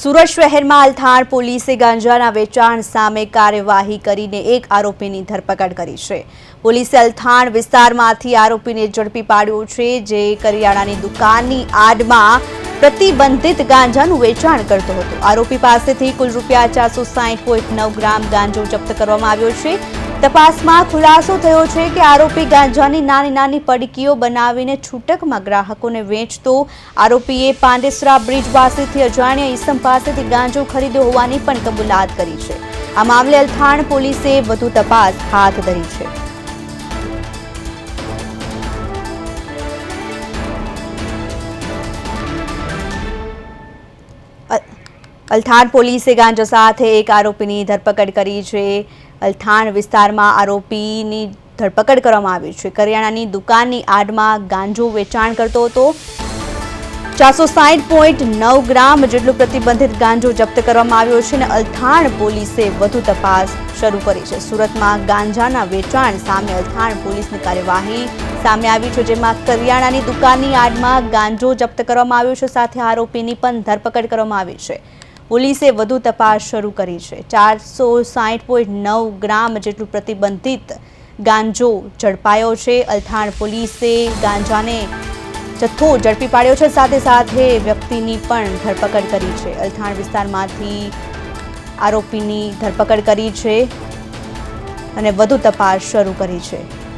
સુરત શહેરમાં અલથાણ પોલીસે ગાંજાના વેચાણ સામે કાર્યવાહી કરીને એક આરોપીની ધરપકડ કરી છે. પોલીસે અલથાણ વિસ્તારમાંથી આરોપીને ઝડપી પાડ્યો છે, જે કરિયાણાની દુકાનની આડમાં પ્રતિબંધિત ગાંજાનું વેચાણ કરતો હતો. આરોપી પાસેથી કુલ રૂપિયા ચારસો સાહીઠ પોઈન્ટ નવ ગ્રામ ગાંજો જપ્ત કરવામાં આવ્યો છે. તપાસમાં ખુલાસો થયો છે કે આરોપી ગાંજાની નાની નાની પડકીઓ બનાવીને છૂટકમાં ગ્રાહકોને વેચતો. આરોપીએ પાંડેસરા બ્રિજ પાસેથી અજાણ્યા ઈસમ પાસેથી ગાંજો ખરીદ્યો હોવાની પણ કબૂલાત કરી છે. આ મામલે અલથાણ પોલીસે વધુ તપાસ હાથ ધરી છે. અલથાણ પોલીસે ગાંજા સાથે એક આરોપીની ધરપકડ કરી છે. અલથાણ વિસ્તારમાં આરોપીની ધરપકડ કરવામાં આવી છે. કરિયાણાની દુકાનની આડમાં ગાંજો વેચાણ કરતો હતો. ચારસો સાઠ પોઈન્ટ નવ ગ્રામ જેટલું પ્રતિબંધિત ગાંજો જપ્ત કરવામાં આવ્યો છે અને અલથાણ પોલીસે વધુ તપાસ શરૂ કરી છે. સુરતમાં ગાંજાના વેચાણ સામે અલથાણ પોલીસની કાર્યવાહી સામે આવી છે, જેમાં કરિયાણાની દુકાનની આડમાં ગાંજો જપ્ત કરવામાં આવ્યો છે. સાથે આરોપીની પણ ધરપકડ કરવામાં આવી છે. પોલીસે વધુ તપાસ શરૂ કરી છે. ચારસો સાઠ પોઈન્ટ નવ ગ્રામ જેટલું પ્રતિબંધિત ગાંજો ઝડપાયો છે. અલથાણ પોલીસે ગાંજાને જથ્થો ઝડપી પાડ્યો છે. સાથે સાથે વ્યક્તિની પણ ધરપકડ કરી છે. અલથાણ વિસ્તારમાંથી આરોપીની ધરપકડ કરી છે અને વધુ તપાસ શરૂ કરી છે.